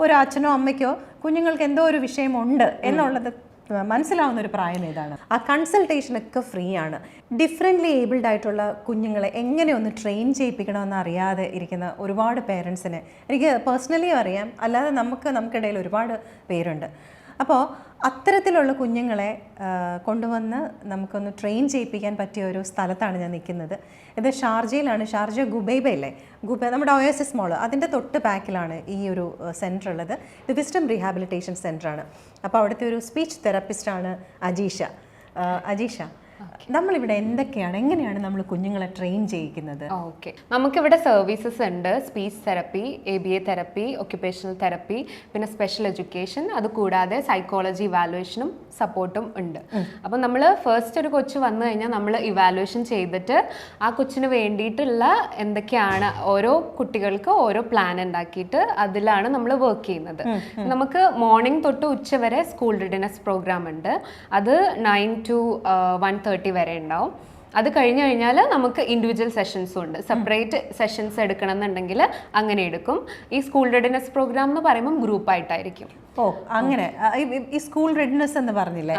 ഒരു അച്ഛനോ അമ്മയ്ക്കോ കുഞ്ഞുങ്ങൾക്ക് എന്തോ ഒരു വിഷയമുണ്ട് എന്നുള്ളത് മനസ്സിലാവുന്ന ഒരു പ്രായം ഏതാണ്? ആ കൺസൾട്ടേഷൻ ഒക്കെ ഫ്രീ ആണ്. ഡിഫറെന്റ്ലി ഏബിൾഡ് ആയിട്ടുള്ള കുഞ്ഞുങ്ങളെ എങ്ങനെ ഒന്ന് ട്രെയിൻ ചെയ്യിപ്പിക്കണമെന്ന് അറിയാതെ ഇരിക്കുന്ന ഒരുപാട് പേരൻസിനെ എനിക്ക് പേഴ്സണലി അറിയാം. അല്ലാതെ നമുക്ക് നമുക്കിടയിൽ ഒരുപാട് പേരുണ്ട്. അപ്പോൾ അത്തരത്തിലുള്ള കുഞ്ഞുങ്ങളെ കൊണ്ടുവന്ന് നമുക്കൊന്ന് ട്രെയിൻ ചെയ്യിപ്പിക്കാൻ പറ്റിയ ഒരു സ്ഥലത്താണ് ഞാൻ നിൽക്കുന്നത്. ഇത് ഷാർജയിലാണ്. ഷാർജ ഗുബൈബ അല്ലേ? ഗുബ നമ്മുടെ ഒ എസ് എസ് മോൾ. അതിന്റെ തൊട്ട് ബാക്കിലാണ് ഈ ഒരു സെന്റർ ഉള്ളത്. ഇത് വിസ്റ്റം റീഹാബിലിറ്റേഷൻ സെന്ററാണ് അപ്പോൾ അവിടുത്തെ ഒരു സ്പീച്ച് തെറപ്പിസ്റ്റാണ് അജീഷ. അജീഷ നമ്മളിവിടെ എന്തൊക്കെയാണ് എങ്ങനെയാണ് നമ്മൾ കുഞ്ഞുങ്ങളെ ട്രെയിൻ ചെയ്യിക്കുന്നത്? ഓക്കെ നമുക്കിവിടെ സർവീസസ് ഉണ്ട്. Speech therapy A B A therapy occupational therapy പിന്നെ സ്പെഷ്യൽ എഡ്യൂക്കേഷൻ അത് കൂടാതെ സൈക്കോളജി ഇവാലുവേഷനും സപ്പോർട്ടും ഉണ്ട്. അപ്പം നമ്മൾ ഫസ്റ്റ് ഒരു കൊച്ചു വന്നു കഴിഞ്ഞാൽ നമ്മൾ ഇവാലുവേഷൻ ചെയ്തിട്ട് ആ കൊച്ചിന് വേണ്ടിയിട്ടുള്ള എന്തൊക്കെയാണ് ഓരോ കുട്ടികൾക്ക് ഓരോ പ്ലാൻ ഉണ്ടാക്കിയിട്ട് അതിലാണ് നമ്മൾ വർക്ക് ചെയ്യുന്നത്. നമുക്ക് മോർണിംഗ് തൊട്ട് ഉച്ച വരെ സ്കൂൾ റിഡിനസ് പ്രോഗ്രാം ഉണ്ട്. അത് നയൻ ടു വൺ തേർട്ടി വരെ ഉണ്ടാവും. അത് കഴിഞ്ഞു കഴിഞ്ഞാൽ നമുക്ക് ഇൻഡിവിജ്വൽ സെഷൻസും ഉണ്ട്. സെപ്പറേറ്റ് സെഷൻസ് എടുക്കണം എന്നുണ്ടെങ്കിൽ അങ്ങനെ എടുക്കും. ഈ സ്കൂൾ റെഡിനെസ് പ്രോഗ്രാം എന്ന് പറയുമ്പോൾ ഗ്രൂപ്പായിട്ടായിരിക്കും ഓ അങ്ങനെ. ഈ- സ്കൂൾ റെഡിനെസ് എന്ന് പറഞ്ഞില്ലേ?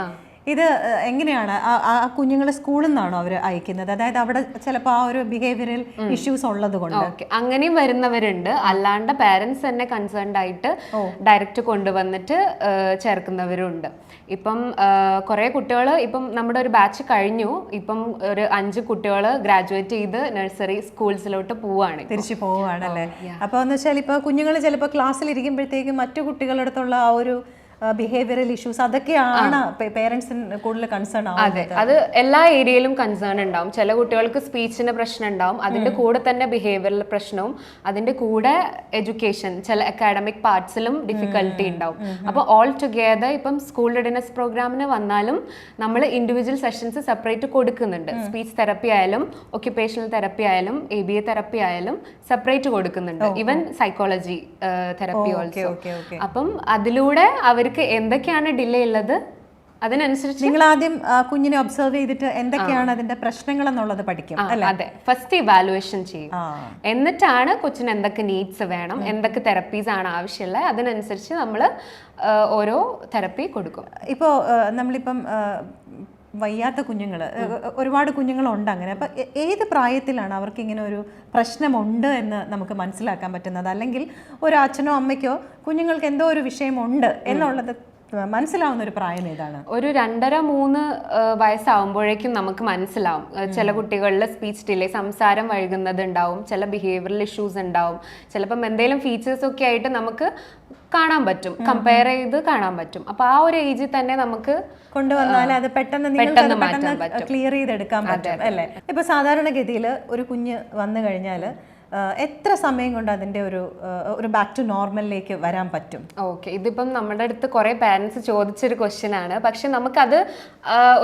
ഇത് എങ്ങനെയാണ്? ആ- കുഞ്ഞുങ്ങളെ സ്കൂളിൽ നിന്നാണോ അവർ അയക്കുന്നത്? അതായത് അവിടെ ചിലപ്പോൾ ആ ഒരു ബിഹേവിയറൽ ഇഷ്യൂസ് ഉള്ളത് കൊണ്ട് അങ്ങനെയും വരുന്നവരുണ്ട്. അല്ലാണ്ട് പാരന്റ്സ് തന്നെ കൺസേൺഡ് ആയിട്ട് ഡയറക്റ്റ് കൊണ്ടുവന്നിട്ട് ചേർക്കുന്നവരുണ്ട്. ഇപ്പം കുറേ കുട്ടികൾ ഇപ്പം നമ്മുടെ ഒരു ബാച്ച് കഴിഞ്ഞു. ഇപ്പം ഒരു അഞ്ച് കുട്ടികൾ ഗ്രാജുവേറ്റ് ചെയ്ത് നഴ്സറി സ്കൂൾസിലോട്ട് പോവാണ് തിരിച്ചു തിരിച്ചു പോവുകയാണല്ലേ അപ്പോൾ എന്ന് വെച്ചാൽ ഇപ്പോൾ കുഞ്ഞുങ്ങൾ ചിലപ്പോൾ ക്ലാസ്സിൽ ഇരിക്കുമ്പോഴത്തേക്കും മറ്റു കുട്ടികളുടെ അടുത്തുള്ള ആ ഒരു ബിഹേവിയറൽ ഇഷ്യൂസ് അതൊക്കെയാണ് പേരൻസിന് കൂടുതൽ കൺസേൺ അതെ. അത് എല്ലാ ഏരിയയിലും കൺസേൺ ഉണ്ടാവും. ചില കുട്ടികൾക്ക് സ്പീച്ചിന്റെ പ്രശ്നം ഉണ്ടാവും. അതിന്റെ കൂടെ തന്നെ ബിഹേവിയറൽ പ്രശ്നവും അതിന്റെ കൂടെ എഡ്യൂക്കേഷൻ ചില അക്കാഡമിക് പാർട്സിലും ഡിഫിക്കൽട്ടി ഉണ്ടാവും. അപ്പോൾ ഓൾ ടുഗെദർ ഇപ്പം സ്കൂൾ റെഡിനെസ് പ്രോഗ്രാമിന് വന്നാലും നമ്മൾ ഇൻഡിവിജ്വൽ സെഷൻസ് സെപ്പറേറ്റ് കൊടുക്കുന്നുണ്ട്. സ്പീച്ച് തെറപ്പി ആയാലും ഒക്യുപ്പേഷണൽ തെറപ്പി ആയാലും എ ബി എ തെറപ്പി ആയാലും സെപ്പറേറ്റ് കൊടുക്കുന്നുണ്ട്. ഈവൻ സൈക്കോളജി തെറപ്പി ഓൾസോ അപ്പം അതിലൂടെ അവർക്ക് എന്തൊക്കെയാണ് ഡിലേ ഉള്ളത്? അതിനനുസരിച്ച് നിങ്ങൾ ആദ്യം കുഞ്ഞിനെ ഒബ്സർവ് ചെയ്തിട്ട് എന്തൊക്കെയാണ് അതിന്റെ പ്രശ്നങ്ങൾ എന്നുള്ളത് പഠിക്കും അതെ. ഫസ്റ്റ് ഇവാലുവേഷൻ ചെയ്യും. എന്നിട്ടാണ് കൊച്ചിന് എന്തൊക്കെ നീഡ്സ് വേണം എന്തൊക്കെ തെറപ്പീസ് ആണ് ആവശ്യമുള്ളത് അതിനനുസരിച്ച് നമ്മൾ ഓരോ തെറപ്പി കൊടുക്കും. ഇപ്പോൾ നമ്മളിപ്പം വയ്യാത്ത കുഞ്ഞുങ്ങൾ ഒരുപാട് കുഞ്ഞുങ്ങളുണ്ട് അങ്ങനെ. അപ്പം ഏത് പ്രായത്തിലാണ് അവർക്ക് ഇങ്ങനെ ഒരു പ്രശ്നമുണ്ട് എന്ന് നമുക്ക് മനസ്സിലാക്കാൻ പറ്റുന്നത്? അല്ലെങ്കിൽ ഒരു അച്ഛനോ അമ്മയ്ക്കോ കുഞ്ഞുങ്ങൾക്ക് എന്തോ ഒരു വിഷയമുണ്ട് എന്നുള്ളത് മനസ്സിലാവുന്ന ഒരു പ്രായം ഏതാണ്? ഒരു രണ്ടര മൂന്ന് വയസ്സാവുമ്പോഴേക്കും നമുക്ക് മനസ്സിലാവും. ചില കുട്ടികളിൽ സ്പീച്ച് ഡിലേ സംസാരം വഴുകുന്നത് ഉണ്ടാവും ചില ബിഹേവിയറൽ ഇഷ്യൂസ് ഉണ്ടാവും. ചിലപ്പം എന്തെങ്കിലും ഫീച്ചേഴ്സ് ഒക്കെ ആയിട്ട് നമുക്ക് കാണാൻ പറ്റും. കമ്പയർ ചെയ്ത് കാണാൻ പറ്റും. അപ്പൊ ആ ഒരു ഏജിൽ തന്നെ നമുക്ക് കൊണ്ടുവന്നാൽ അത് പെട്ടെന്ന് പെട്ടെന്ന് മാറ്റാൻ പറ്റും. ക്ലിയർ ചെയ്തെടുക്കാൻ പറ്റും അല്ലേ? ഇപ്പൊ സാധാരണഗതിയിൽ ഒരു കുഞ്ഞ് വന്നു കഴിഞ്ഞാൽ എത്ര സമയം കൊണ്ട് അതിന്റെ ഒരു ഒരു ബാക്ക് ടു നോർമലിലേക്ക് വരാൻ പറ്റും? ഓക്കെ ഇതിപ്പം നമ്മുടെ അടുത്ത് കുറേ പാരൻസ് ചോദിച്ചൊരു ക്വസ്റ്റ്യൻ ആണ്. പക്ഷെ നമുക്കത്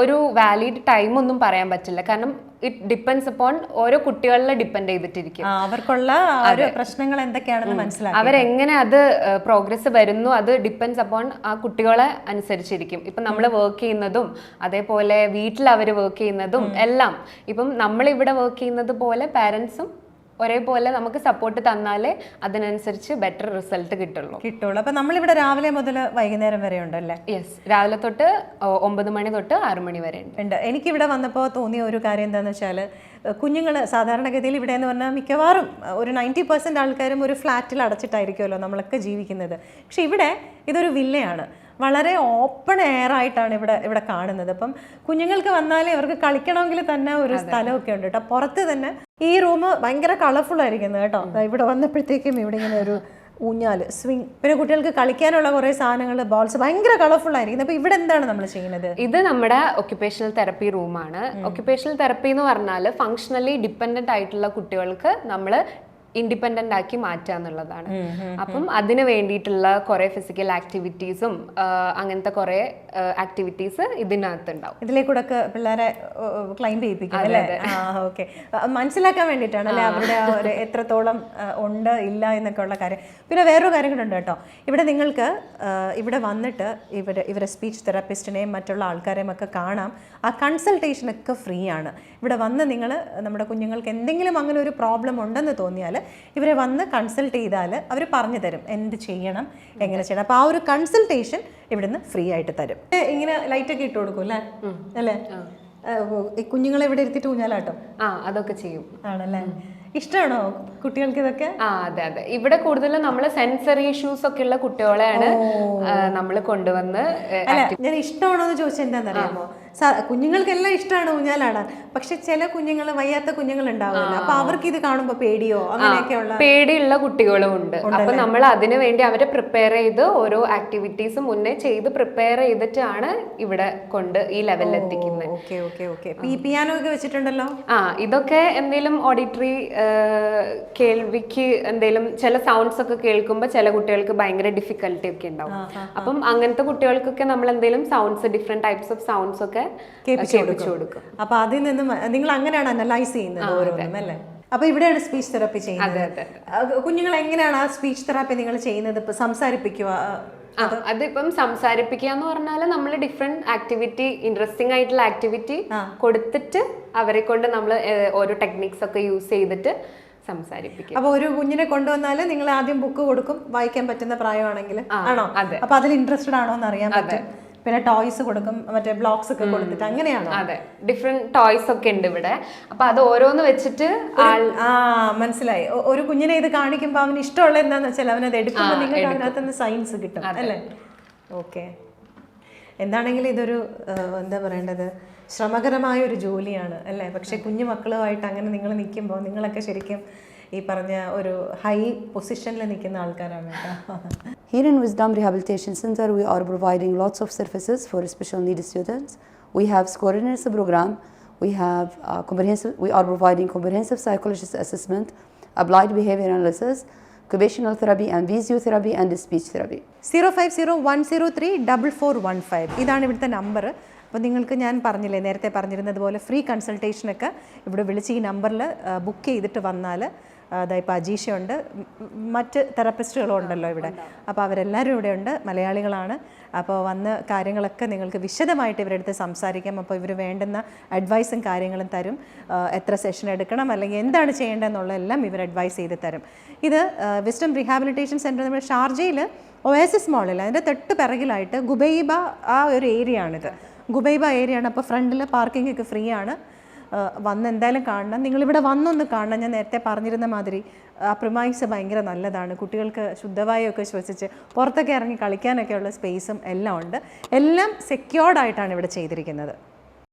ഒരു വാലിഡ് ടൈം ഒന്നും പറയാൻ പറ്റില്ല. കാരണം ഇറ്റ് ഡിപ്പെൻസ് അപ്പോൺ ഓരോ കുട്ടികളിലെ ഡിപ്പെൻഡ് ചെയ്തിട്ടിരിക്കും. അവർക്കുള്ള പ്രശ്നങ്ങൾ എന്തൊക്കെയാണെന്ന് മനസ്സിലാക്കി. അവരെങ്ങനെ അത് പ്രോഗ്രസ് വരുന്നു അത് ഡിപ്പെൻസ് അപ്പോൺ ആ കുട്ടികളെ അനുസരിച്ചിരിക്കും. ഇപ്പം നമ്മൾ വർക്ക് ചെയ്യുന്നതും അതേപോലെ വീട്ടിൽ അവർ വർക്ക് ചെയ്യുന്നതും എല്ലാം. ഇപ്പം നമ്മൾ ഇവിടെ വർക്ക് ചെയ്യുന്നത് പോലെ പാരൻസും ഒരേപോലെ നമുക്ക് സപ്പോർട്ട് തന്നാലേ അതിനനുസരിച്ച് ബെറ്റർ റിസൾട്ട് കിട്ടുള്ളൂ. കിട്ടുള്ളൂ. അപ്പൊ നമ്മളിവിടെ രാവിലെ മുതൽ വൈകുന്നേരം വരെ ഉണ്ടല്ലേ? യെസ് രാവിലെ തൊട്ട് ഒമ്പത് മണി തൊട്ട് ആറു മണി വരെ ഉണ്ട്. ഉണ്ട്. എനിക്കിവിടെ വന്നപ്പോൾ തോന്നിയ ഒരു കാര്യം എന്താണെന്ന് വെച്ചാൽ കുഞ്ഞുങ്ങൾ സാധാരണഗതിയിൽ ഇവിടെ എന്ന് പറഞ്ഞാൽ മിക്കവാറും ഒരു നയന്റി പെർസെന്റ് ആൾക്കാരും ഒരു ഫ്ലാറ്റിൽ അടച്ചിട്ടായിരിക്കുമല്ലോ നമ്മളൊക്കെ ജീവിക്കുന്നത്. പക്ഷെ ഇവിടെ ഇതൊരു വില്ലയാണ്. വളരെ ഓപ്പൺ എയർ ആയിട്ടാണ് ഇവിടെ ഇവിടെ കാണുന്നത്. അപ്പം കുഞ്ഞുങ്ങൾക്ക് വന്നാലേ അവർക്ക് കളിക്കണമെങ്കിൽ തന്നെ ഒരു സ്ഥലമൊക്കെ ഉണ്ട് കേട്ടോ. പുറത്ത് തന്നെ ഈ റൂം ഭയങ്കര കളർഫുൾ ആയിരിക്കുന്നത് കേട്ടോ. ഇവിടെ വന്നപ്പോഴത്തേക്കും ഇവിടെ ഇങ്ങനെ ഒരു ഊഞ്ഞാൽ സ്വിംഗ് പിന്നെ കുട്ടികൾക്ക് കളിക്കാനുള്ള കുറേ സാധനങ്ങൾ ബോൾസ് ഭയങ്കര കളർഫുൾ ആയിരിക്കുന്നത് അപ്പോൾ ഇവിടെ എന്താണ് നമ്മൾ ചെയ്യുന്നത്? ഇത് നമ്മുടെ ഒക്യുപേഷണൽ തെറപ്പി റൂമാണ് ഒക്യുപേഷണൽ തെറപ്പി എന്ന് പറഞ്ഞാൽ ഫങ്ഷണലി ഡിപ്പെൻഡന്റ് ആയിട്ടുള്ള കുട്ടികൾക്ക് നമ്മൾ ഇൻഡിപെൻഡന്റ് ആക്കി മാറ്റുക എന്നുള്ളതാണ്. അപ്പം അതിന് വേണ്ടിയിട്ടുള്ള കുറേ ഫിസിക്കൽ ആക്ടിവിറ്റീസും അങ്ങനത്തെ കുറേ ആക്ടിവിറ്റീസ് ഇതിനകത്തുണ്ടാവും. ഇതിലേക്കൂടെ ഒക്കെ പിള്ളേരെ ക്ലൈം ചെയ്യിപ്പിക്കും അല്ലേ? ഓക്കെ. മനസ്സിലാക്കാൻ വേണ്ടിയിട്ടാണ് അല്ലേ അവരുടെ ഒരു എത്രത്തോളം ഉണ്ട് ഇല്ല എന്നൊക്കെ ഉള്ള കാര്യം. പിന്നെ വേറൊരു കാര്യം കൂടെ ഉണ്ട് കേട്ടോ. ഇവിടെ നിങ്ങൾക്ക് ഇവിടെ വന്നിട്ട് ഇവർ ഇവരെ സ്പീച്ച് തെറാപ്പിസ്റ്റിനെയും മറ്റുള്ള ആൾക്കാരെയും ഒക്കെ കാണാം. ആ കൺസൾട്ടേഷനൊക്കെ ഫ്രീ ആണ്. ഇവിടെ വന്ന് നിങ്ങൾ നമ്മുടെ കുഞ്ഞുങ്ങൾക്ക് എന്തെങ്കിലും അങ്ങനെ ഒരു പ്രോബ്ലം ഉണ്ടെന്ന് തോന്നിയാൽ ഇവരെ വന്ന് കൺസൾട്ട് ചെയ്താൽ അവർ പറഞ്ഞു തരും എന്ത് ചെയ്യണം എങ്ങനെ ചെയ്യണം. അപ്പോൾ ആ ഒരു കൺസൾട്ടേഷൻ ഇവിടുന്ന് ഫ്രീ ആയിട്ട് തരും. ഇങ്ങനെ ലൈറ്റൊക്കെ ഇട്ട് കൊടുക്കും അല്ലേ? അല്ലേ? ഈ കുഞ്ഞുങ്ങളെ ഇവിടെ ഇരുത്തിട്ട് ഊഞ്ഞാലാട്ടോ? ആ അതൊക്കെ ചെയ്യും. ആണല്ലേ? ഇഷ്ടമാണോ കുട്ടികൾക്ക് ഇതൊക്കെ? ആ അതെ അതെ. ഇവിടെ കൂടുതലും നമ്മൾ സെൻസറി ഇഷ്യൂസ് ഒക്കെ ഉള്ള കുട്ടികളെയാണ് നമ്മൾ കൊണ്ടുവന്ന് ഞാൻ ഇഷ്ടമാണോ എന്ന് ചോദിച്ചാൽ എന്താണെന്നറിയാമോ കുഞ്ഞുങ്ങൾക്കെല്ലാം ഇഷ്ടമാണ് ഊഞ്ഞാലാടാൻ. പക്ഷെ ചില കുഞ്ഞുങ്ങൾ വയ്യാത്ത കുഞ്ഞുങ്ങൾ ഉണ്ടാവുമല്ലോ അപ്പൊ അവർക്ക് ഇത് കാണുമ്പോൾ പേടിയോ? അങ്ങനെയൊക്കെയുള്ള പേടിയുള്ള കുട്ടികളും ഉണ്ട്. അപ്പൊ നമ്മൾ അതിനു വേണ്ടി അവരെ പ്രിപ്പയർ ചെയ്ത് ഓരോ ആക്ടിവിറ്റീസ് മുന്നേ ചെയ്ത് പ്രിപ്പയർ ചെയ്തിട്ടാണ് ഇവിടെ കൊണ്ട് ഈ ലെവലിൽ എത്തിക്കുന്നത്. പിയാനോ ഒക്കെ വെച്ചിട്ടുണ്ടല്ലോ? ആ ഇതൊക്കെ എന്തെങ്കിലും ഓഡിറ്ററി കേൾവിക്ക് എന്തെങ്കിലും ചില സൗണ്ട്സ് ഒക്കെ കേൾക്കുമ്പോൾ ചില കുട്ടികൾക്ക് ഭയങ്കര ഡിഫിക്കൽട്ടി ഒക്കെ ഉണ്ടാവും. അപ്പം അങ്ങനത്തെ കുട്ടികൾക്കൊക്കെ നമ്മൾ എന്തെങ്കിലും sounds different types of sounds ഒക്കെ കേൾപ്പിച്ചു കൊടുക്കും. അപ്പൊ അതിൽ നിന്ന് നിങ്ങൾ അങ്ങനെയാണ് അനലൈസ് ചെയ്യുന്നത് ഓരോന്നും അല്ലേ? അപ്പൊ ഇവിടെയാണ് സ്പീച്ച് തെറാപ്പി ചെയ്യുന്നത്. കുഞ്ഞുങ്ങൾ എങ്ങനെയാണ് ആ സ്പീച്ച് തെറാപ്പി നിങ്ങൾ ചെയ്യുന്നത്? ഇപ്പൊ സംസാരിപ്പിക്കുക ആ അതിപ്പം സംസാരിപ്പിക്കുക എന്ന് പറഞ്ഞാൽ നമ്മൾ ഡിഫറെന്റ് ആക്ടിവിറ്റി ഇൻട്രസ്റ്റിംഗ് ആയിട്ടുള്ള ആക്ടിവിറ്റി കൊടുത്തിട്ട് അവരെ കൊണ്ട് നമ്മൾ ഓരോ ടെക്നിക്സ് ഒക്കെ യൂസ് ചെയ്തിട്ട് സംസാരിപ്പിക്കും അപ്പൊ ഒരു കുഞ്ഞിനെ കൊണ്ടുവന്നാൽ നിങ്ങൾ ആദ്യം ബുക്ക് കൊടുക്കും വായിക്കാൻ പറ്റുന്ന പ്രായമാണെങ്കിൽ. ആണോ? അതെ. അപ്പൊ അതിൽ ഇൻട്രസ്റ്റഡ് ആണോ എന്ന് അറിയാൻ പറ്റും. പിന്നെ ടോയ്സ് കൊടുക്കും മറ്റേ ബ്ലോക്സ് ഒക്കെ കൊടുത്തിട്ട് അങ്ങനെയാണോ? അതെ. ഡിഫറെന്റ് ടോയ്സ് ഒക്കെ ഉണ്ട് ഇവിടെ. അപ്പൊ അത് ഓരോന്ന് വെച്ചിട്ട് ആ മനസ്സിലായി. ഒരു കുഞ്ഞിനെ ഇത് കാണിക്കുമ്പോൾ അവന് ഇഷ്ടമുള്ള എന്താന്ന് വെച്ചാൽ അവനത് എടുക്കുമ്പോൾ നിങ്ങൾക്ക് അതിനകത്ത് സയൻസ് കിട്ടും അല്ലേ? ഓക്കെ. എന്താണെങ്കിലും ഇതൊരു എന്താ പറയേണ്ടത്? ശ്രമകരമായ ഒരു ജോലിയാണ് അല്ലേ? പക്ഷെ കുഞ്ഞു മക്കളുമായിട്ട് അങ്ങനെ നിങ്ങൾ നിൽക്കുമ്പോൾ നിങ്ങളൊക്കെ ശരിക്കും ഈ പറഞ്ഞ ഒരു ഹൈ പൊസിഷനിൽ നിൽക്കുന്ന ആൾക്കാരാണ് here in Wisdom rehabilitation centre we are providing lots of services for special need students we have school readiness program we have comprehensive we are providing comprehensive psychologies assessment applied behaviour analysis occupational therapy and physio therapy and speech therapy zero five zero one zero three double four one five ഇതാണ് ഇവിടുത്തെ number അപ്പോൾ നിങ്ങൾക്ക് ഞാൻ പറഞ്ഞില്ലേ നേരത്തെ പറഞ്ഞിരുന്നതുപോലെ free കൺസൾട്ടേഷനൊക്കെ ഇവിടെ വിളിച്ച് ഈ നമ്പറിൽ ബുക്ക് uh, ചെയ്തിട്ട് വന്നാൽ അതായത് അജീഷയുണ്ട്. മറ്റ് തെറപ്പിസ്റ്റുകളും ഉണ്ടല്ലോ ഇവിടെ. അപ്പോൾ അവരെല്ലാവരും ഇവിടെ ഉണ്ട്. മലയാളികളാണ്. അപ്പോൾ വന്ന് കാര്യങ്ങളൊക്കെ നിങ്ങൾക്ക് വിശദമായിട്ട് ഇവരെടുത്ത് സംസാരിക്കാം. അപ്പോൾ ഇവർ വേണ്ടുന്ന അഡ്വൈസും കാര്യങ്ങളും തരും. എത്ര സെഷൻ എടുക്കണം അല്ലെങ്കിൽ എന്താണ് ചെയ്യേണ്ടതെന്നുള്ള എല്ലാം ഇവർ അഡ്വൈസ് ചെയ്ത് തരും. ഇത് വിസ്റ്റം റീഹാബിലിറ്റേഷൻ സെന്റർ നമ്മുടെ ഷാർജയിൽ ഒയാസിസ് മോളിൽ അതിന്റെ തൊട്ട് പിറകിലായിട്ട് ഗുബൈബ ആ ഒരു ഏരിയ ആണിത് ഗുബൈബ ഏരിയ ആണ് അപ്പോൾ ഫ്രണ്ടിൽ പാർക്കിംഗ് ഒക്കെ ഫ്രീ ആണ്. വന്ന് എന്തായാലും കാണണം. നിങ്ങളിവിടെ വന്നൊന്ന് കാണണം. ഞാൻ നേരത്തെ പറഞ്ഞിരുന്ന മാതിരി ആ പ്രിമൈസ് ഭയങ്കര നല്ലതാണ്. കുട്ടികൾക്ക് ശുദ്ധവായുമൊക്കെ ശ്വസിച്ച് പുറത്തൊക്കെ ഇറങ്ങി കളിക്കാനൊക്കെയുള്ള സ്പേസും എല്ലാം ഉണ്ട്. എല്ലാം സെക്യൂർഡ് ആയിട്ടാണ് ഇവിടെ ചെയ്തിരിക്കുന്നത്.